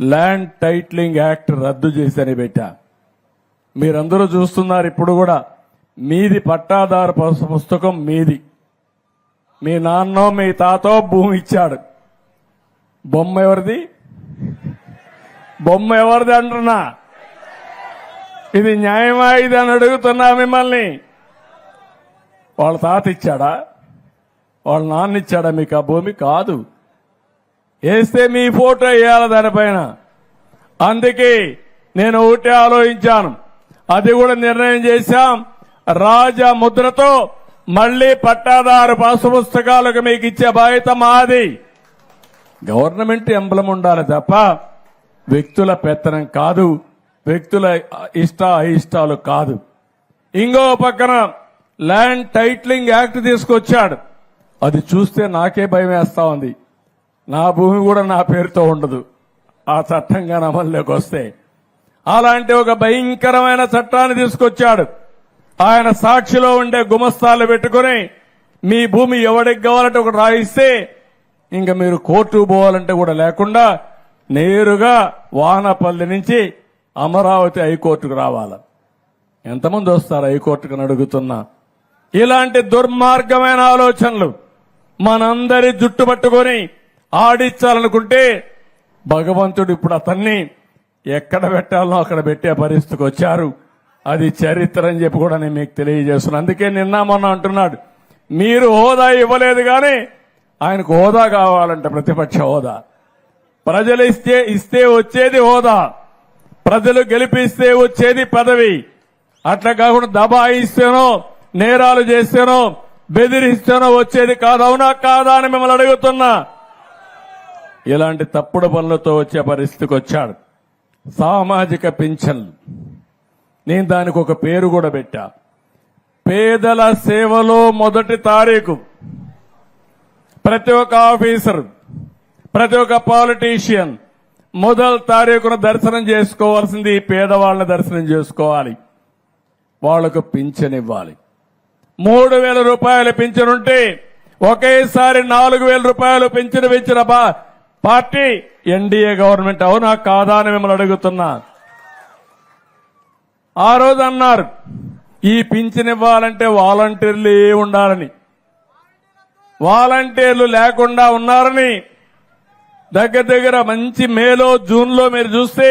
Land titling act రద్దు చేసని పెట్టా మీరందరూ చూస్తున్నారు ఇప్పుడు కూడా. మీది పట్టాదారు పుస్తకం మీది. మీ నాన్నో మీ తాతో భూమి ఇచ్చాడు. బొమ్మ ఎవరిది? బొమ్మ ఎవరిది అంటున్నా? ఇది న్యాయమా ఇది అని అడుగుతున్నా మిమ్మల్ని. వాళ్ళ తాత ఇచ్చాడా? వాళ్ళ నాన్న ఇచ్చాడా? మీకు ఆ భూమి కాదు. వేస్తే మీ ఫోటో వేయాలి దానిపైన. అందుకే నేను ఒకటే ఆలోచించాను. అది కూడా నిర్ణయం చేశాం. రాజ ముద్రతో మళ్ళీ పట్టాదారు పాసు పుస్తకాలకు మీకు ఇచ్చే బాధ్యత మాది. గవర్నమెంట్ ఎంబలం ఉండాలి తప్ప వ్యక్తుల పెత్తనం కాదు. వ్యక్తుల ఇష్ట అయిష్టాలు కాదు. ఇంకో పక్కన ల్యాండ్ టైట్లింగ్ యాక్ట్ తీసుకొచ్చాడు. అది చూస్తే నాకే భయం వేస్తా ఉంది. నా భూమి కూడా నా పేరుతో ఉండదు. ఆ చట్టంగా అమల్లోకి వస్తే. అలాంటి ఒక భయంకరమైన చట్టాన్ని తీసుకొచ్చాడు. ఆయన సాక్షిలో ఉండే గుమస్తాలు పెట్టుకుని మీ భూమి ఎవడికి కావాలంటే ఒకటి రాయిస్తే ఇంకా మీరు కోర్టు పోవాలంటే కూడా లేకుండా నేరుగా వానపల్లి నుంచి అమరావతి హైకోర్టుకు రావాలి. ఎంతమంది వస్తారు హైకోర్టుకు అడుగుతున్నా. ఇలాంటి దుర్మార్గమైన ఆలోచనలు మనందరి జుట్టు పట్టుకొని ఆడించాలనుకుంటే భగవంతుడు ఇప్పుడు అతన్ని ఎక్కడ పెట్టాలో అక్కడ పెట్టే పరిస్థితికి వచ్చారు. అది చరిత్ర అని చెప్పి కూడా నేను మీకు తెలియజేస్తున్నాను అందుకే నిన్న మొన్న అంటున్నాడు మీరు హోదా ఇవ్వలేదు కానీ ఆయనకు హోదా కావాలంట ప్రతిపక్ష హోదా. ప్రజలు ఇస్తే ఇస్తే వచ్చేది హోదా. ప్రజలు గెలిపిస్తే వచ్చేది పదవి. అట్లా కాకుండా దబాయిస్తేనో నేరాలు చేస్తేనో బెదిరిస్తేనో వచ్చేది కాదవునా కాదా అని మిమ్మల్ని అడుగుతున్నా. ఇలాంటి తప్పుడు పనులతో వచ్చే పరిస్థితికి వచ్చాడు. సామాజిక పింఛన్లు నేను దానికి ఒక పేరు కూడా పెట్టా. పేదల సేవలో మొదటి తారీఖు. ప్రతి ఒక్క ఆఫీసర్ ప్రతి ఒక్క పాలిటీషియన్ మొదటి తారీఖున దర్శనం చేసుకోవాల్సింది పేదవాళ్ళని దర్శనం చేసుకోవాలి. వాళ్ళకు పింఛన్ ఇవ్వాలి. మూడు వేల రూపాయలు పింఛన్ ఉంటే ఒకేసారి నాలుగు వేల రూపాయలు పింఛను పెంచిన పార్టీ ఎన్డీఏ గవర్నమెంట్ అవునా కాదా అని మిమ్మల్ని అడుగుతున్నా. ఆ రోజు అన్నారు ఈ పింఛన్ ఇవ్వాలంటే వాలంటీర్లు ఏ ఉండాలని. వాలంటీర్లు లేకుండా ఉన్నారని దగ్గర దగ్గర మంచి మేలో జూన్లో మీరు చూస్తే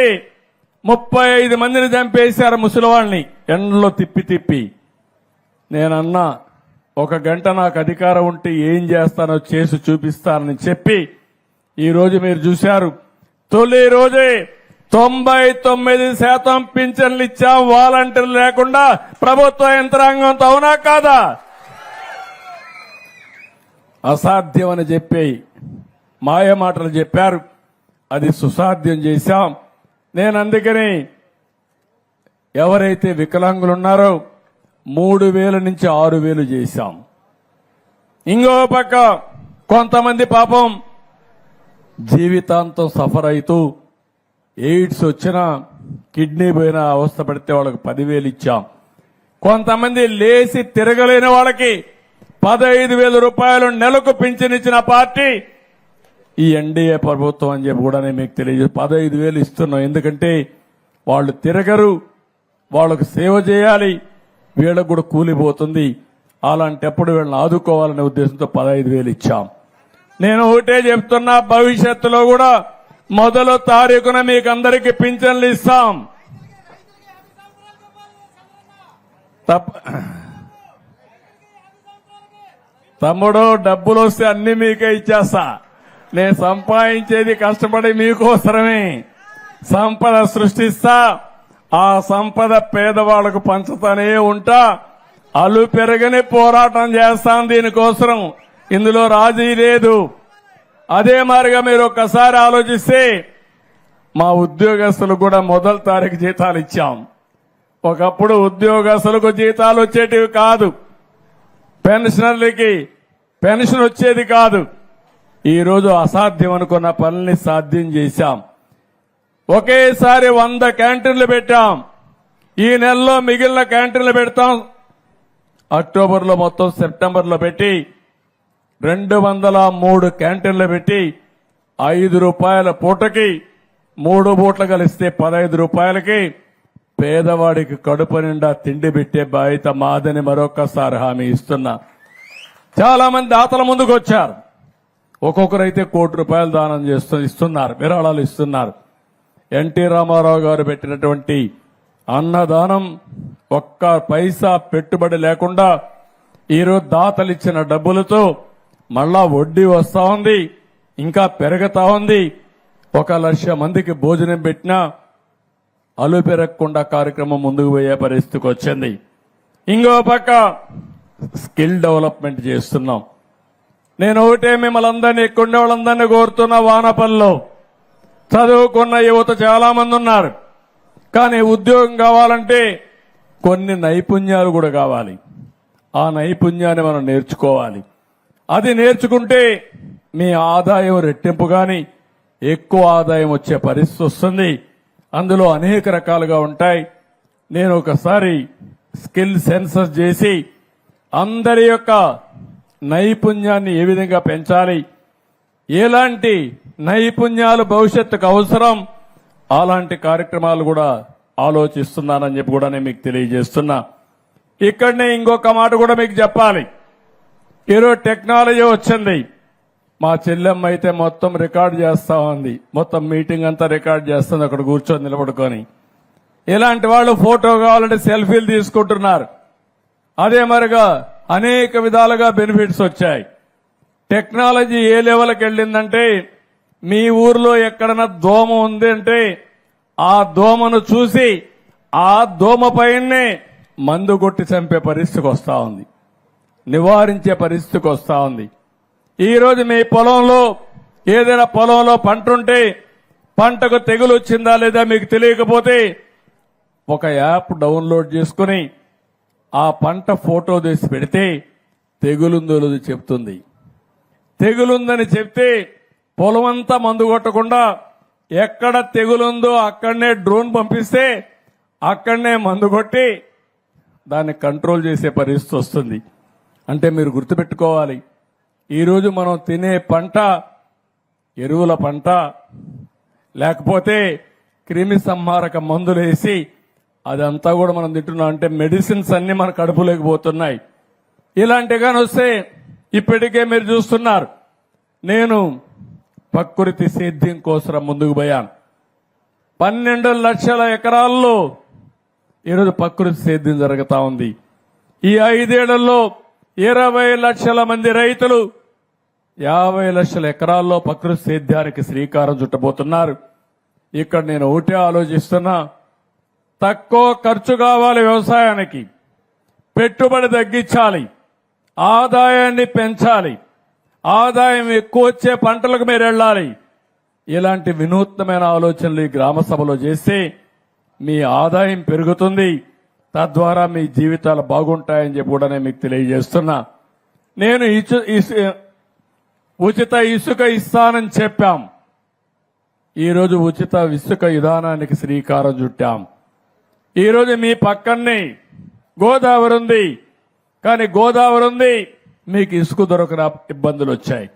ముప్పై ఐదు మందిని చంపేశారు ముసలివాళ్ళని. ఎండలో తిప్పి తిప్పి. నేనన్నా ఒక గంట నాకు అధికారం ఉంటే ఏం చేస్తానో చేసి చూపిస్తానని చెప్పి ఈ రోజు మీరు చూశారు. తొలి రోజే తొంభై తొమ్మిది శాతం పింఛన్లు ఇచ్చాం. వాలంటీర్లు లేకుండా ప్రభుత్వ యంత్రాంగంతో అవునా కాదా? అసాధ్యం అని చెప్పి మాయ మాటలు చెప్పారు. అది సుసాధ్యం చేశాం. నేను అందుకని ఎవరైతే వికలాంగులు ఉన్నారో మూడు వేల నుంచి ఆరు వేలు చేశాం. ఇంకో పక్క కొంతమంది పాపం జీవితాంతం సఫర్ అవుతూ ఎయిడ్స్ వచ్చినా కిడ్నీ పోయిన అవస్థ పడితే వాళ్ళకి పదివేలు ఇచ్చాం. కొంతమంది లేచి తిరగలేని వాళ్ళకి పదహైదు వేల రూపాయలు నెలకు పింఛనిచ్చిన పార్టీ ఈ ఎన్డీఏ ప్రభుత్వం అని చెప్పి కూడా నేను మీకు తెలియజేసి పదహైదు వేలు ఇస్తున్నాం. ఎందుకంటే వాళ్ళు తిరగరు వాళ్ళకు సేవ చేయాలి వీళ్ళకు కూడా కూలిపోతుంది. అలాంటప్పుడు వీళ్ళని ఆదుకోవాలనే ఉద్దేశంతో పదహైదు వేలు ఇచ్చాం. నేను ఒకటే చెప్తున్నా భవిష్యత్తులో కూడా మొదలు తారీఖున మీకు అందరికీ పింఛన్లు ఇస్తాం. తప్ప తమ్ముడు డబ్బులు వస్తే అన్ని మీకే ఇచ్చేస్తా. నేను సంపాదించేది కష్టపడి మీకోసరమే సంపద సృష్టిస్తా. ఆ సంపద పేదవాళ్ళకు పంచుతానే ఉంటా. అలు పెరగని పోరాటం చేస్తాను దీనికోసం ఇందులో రాజీ లేదు. అదే మారిగా మీరు ఒక్కసారి ఆలోచిస్తే మా ఉద్యోగస్తులకు కూడా మొదటి తారీఖు జీతాలు ఇచ్చాం. ఒకప్పుడు ఉద్యోగస్తులకు జీతాలు వచ్చేటివి కాదు. పెన్షనర్లకి పెన్షన్ వచ్చేది కాదు. ఈరోజు అసాధ్యం అనుకున్న పనుల్ని సాధ్యం చేశాం. ఒకేసారి వంద క్యాంటీన్లు పెట్టాం. ఈ నెలలో మిగిలిన క్యాంటీన్లు పెడతాం. అక్టోబర్లో మొత్తం సెప్టెంబర్లో పెట్టి రెండు వందల మూడు క్యాంటీన్లు పెట్టి ఐదు రూపాయల పూటకి మూడు బూట్లు కలిస్తే పదహైదు రూపాయలకి పేదవాడికి కడుపు నిండా తిండి పెట్టే బాధ్యత మాదని మరొకసారి హామీ ఇస్తున్నా. చాలా మంది దాతల ముందుకు వచ్చారు. ఒక్కొక్కరైతే కోటి రూపాయలు దానం చేస్తూ ఇస్తున్నారు విరాళాలు ఇస్తున్నారు. ఎన్టీ రామారావు గారు పెట్టినటువంటి అన్నదానం ఒక్క పైసా పెట్టుబడి లేకుండా ఈరోజు దాతలు ఇచ్చిన డబ్బులతో మళ్ళా వడ్డీ వస్తా ఉంది ఇంకా పెరుగుతా ఉంది. ఒక లక్ష మందికి భోజనం పెట్టినా అలు పెరగకుండా కార్యక్రమం ముందుకు పోయే పరిస్థితికి వచ్చింది. ఇంకో పక్క స్కిల్ డెవలప్మెంట్ చేస్తున్నాం. నేను ఒకటే మిమ్మల్ని అందరినీ ఎక్కువ వాళ్ళందరినీ కోరుతున్న వానపల్లిలో చదువుకున్న యువత చాలా మంది ఉన్నారు. కానీ ఉద్యోగం కావాలంటే కొన్ని నైపుణ్యాలు కూడా కావాలి. ఆ నైపుణ్యాన్ని మనం నేర్చుకోవాలి. అది నేర్చుకుంటే మీ ఆదాయం రెట్టింపు కానీ ఎక్కువ ఆదాయం వచ్చే పరిస్థితి వస్తుంది. అందులో అనేక రకాలుగా ఉంటాయి. నేను ఒకసారి స్కిల్ సెన్సస్ చేసి అందరి యొక్క నైపుణ్యాన్ని ఏ విధంగా పెంచాలి ఎలాంటి నైపుణ్యాలు భవిష్యత్తుకు అవసరం అలాంటి కార్యక్రమాలు కూడా ఆలోచిస్తున్నానని చెప్పి కూడా నేను మీకు తెలియజేస్తున్నా. ఇక్కడనే ఇంకొక మాట కూడా మీకు చెప్పాలి. ఈరోజు టెక్నాలజీ వచ్చింది. మా చెల్లెమ్మ అయితే మొత్తం రికార్డ్ చేస్తా ఉంది. మొత్తం మీటింగ్ అంతా రికార్డ్ చేస్తుంది అక్కడ కూర్చొని నిలబడుకొని. ఇలాంటి వాళ్ళు ఫోటో కావాలంటే సెల్ఫీలు తీసుకుంటున్నారు. అదే మరిగా అనేక విధాలుగా బెనిఫిట్స్ వచ్చాయి. టెక్నాలజీ ఏ లెవెల్కి వెళ్ళిందంటే మీ ఊర్లో ఎక్కడన్నా దోమ ఉంది అంటే ఆ దోమను చూసి ఆ దోమ పైనే మందు కొట్టి చంపే పరిస్థితికి వస్తా ఉంది. నివారించే పరిస్థితికి వస్తూ ఉంది. ఈరోజు మీ పొలంలో ఏదైనా పొలంలో పంట ఉంటే పంటకు తెగులు వచ్చిందా లేదా మీకు తెలియకపోతే ఒక యాప్ డౌన్లోడ్ చేసుకుని ఆ పంట ఫోటో తీసి పెడితే తెగులుందో లేదో చెప్తుంది. తెగులుందని చెప్తే పొలమంతా మందు కొట్టకుండా ఎక్కడ తెగులుందో అక్కడనే డ్రోన్ పంపిస్తే అక్కడనే మందు కొట్టి దాన్ని కంట్రోల్ చేసే పరిస్థితి వస్తుంది. అంటే మీరు గుర్తుపెట్టుకోవాలి. ఈరోజు మనం తినే పంట ఎరువుల పంట లేకపోతే క్రిమి సంహారక మందులు వేసి అదంతా కూడా మనం తింటున్నాం. అంటే మెడిసిన్స్ అన్ని మన కడుపులోకి పోతున్నాయి. ఇలాంటిగాని వస్తే ఇప్పటికే మీరు చూస్తున్నారు. నేను ప్రకృతి సేద్యం కోసం ముందుకు పోయాను. పన్నెండు లక్షల ఎకరాల్లో ఈరోజు ప్రకృతి సేద్యం జరుగుతూ ఉంది. ఈ ఐదేళ్ళలో ఇరవై లక్షల మంది రైతులు యాభై లక్షల ఎకరాల్లో ప్రకృతి సేద్యానికి శ్రీకారం చుట్టబోతున్నారు. ఇక్కడ నేను ఒకటే ఆలోచిస్తున్నా. తక్కువ ఖర్చు కావాలి వ్యవసాయానికి. పెట్టుబడి తగ్గించాలి. ఆదాయాన్ని పెంచాలి. ఆదాయం ఎక్కువ వచ్చే పంటలకు మీరు వెళ్ళాలి. ఇలాంటి వినూత్నమైన ఆలోచనలు ఈ గ్రామ సభలో చేస్తే మీ ఆదాయం పెరుగుతుంది. తద్వారా మీ జీవితాలు బాగుంటాయని చెప్పి కూడా నేను మీకు తెలియజేస్తున్నా. నేను ఇచు- ఇసు- ఉచిత ఇసుక ఇస్తానని చెప్పాం. ఈరోజు ఉచిత ఇసుక విధానానికి శ్రీకారం చుట్టాం. ఈరోజు మీ పక్కనే గోదావరి ఉంది. కానీ గోదావరి ఉంది మీకు ఇసుక దొరకన ఇబ్బందులు వచ్చాయి.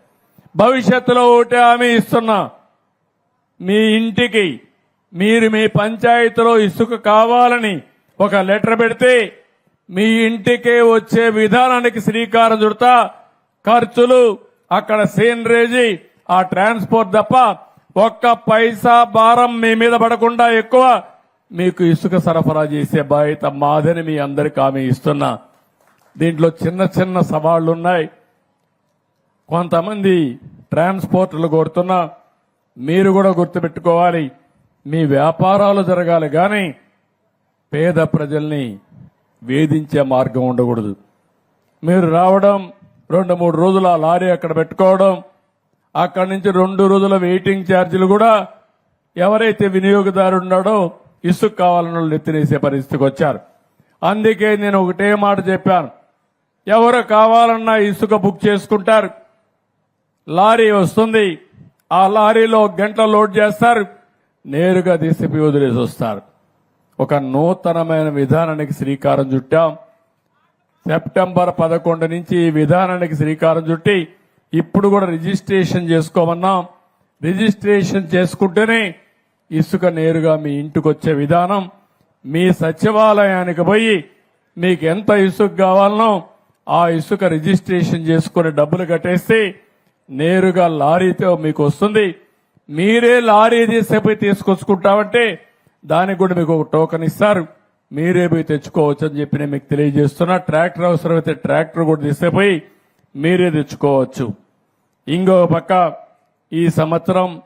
భవిష్యత్తులో ఒకటే హామీ ఇస్తున్నా. మీ ఇంటికి మీరు మీ పంచాయతీలో ఇసుక కావాలని ఒక లెటర్ పెడితే మీ ఇంటికే వచ్చే విధానానికి శ్రీకారం చుడతా. ఖర్చులు అక్కడ సీనరేజీ ఆ ట్రాన్స్పోర్ట్ తప్ప ఒక్క పైసా భారం మీ మీద పడకుండా ఎక్కువ మీకు ఇసుక సరఫరా చేసే బాధ్యత మాదని మీ అందరికి ఆమె ఇస్తున్నా. దీంట్లో చిన్న చిన్న సవాళ్ళు ఉన్నాయి కొంతమంది ట్రాన్స్పోర్ట్లు కోరుతున్నా మీరు కూడా గుర్తుపెట్టుకోవాలి. మీ వ్యాపారాలు జరగాలి కానీ పేద ప్రజల్ని వేధించే మార్గం ఉండకూడదు. మీరు రావడం రెండు మూడు రోజులు ఆ లారీ అక్కడ పెట్టుకోవడం అక్కడి నుంచి రెండు రోజుల వెయిటింగ్ ఛార్జీలు కూడా ఎవరైతే వినియోగదారు ఉన్నాడో ఇసుక కావాలని వాళ్ళు ఎత్తినేసే పరిస్థితికి వచ్చారు. అందుకే నేను ఒకటే మాట చెప్పాను. ఎవరు కావాలన్నా ఇసుక బుక్ చేసుకుంటారు. లారీ వస్తుంది. ఆ లారీలో గంటల లోడ్ చేస్తారు. నేరుగా తీసిపి వదిలేసి వస్తారు. ఒక నూతనమైన విధానానికి శ్రీకారం చుట్టాం. సెప్టెంబర్ పదకొండు నుంచి ఈ విధానానికి శ్రీకారం చుట్టి ఇప్పుడు కూడా రిజిస్ట్రేషన్ చేసుకోమన్నాం. రిజిస్ట్రేషన్ చేసుకుంటేనే ఇసుక నేరుగా మీ ఇంటికి వచ్చే విధానం మీ సచివాలయానికి పోయి మీకు ఎంత ఇసుక కావాలనో ఆ ఇసుక రిజిస్ట్రేషన్ చేసుకుని డబ్బులు కట్టేస్తే నేరుగా లారీతో మీకు వస్తుంది. మీరే లారీ తీసేపోయి తీసుకొచ్చుకుంటామంటే దానికి కూడా మీకు ఒక టోకెన్ ఇస్తారు. మీరే పోయి తెచ్చుకోవచ్చు అని చెప్పి నేను మీకు తెలియజేస్తున్నా. ట్రాక్టర్ అవసరమైతే ట్రాక్టర్ కూడా తీసేపోయి మీరే తెచ్చుకోవచ్చు. ఇంకో పక్క ఈ సంవత్సరం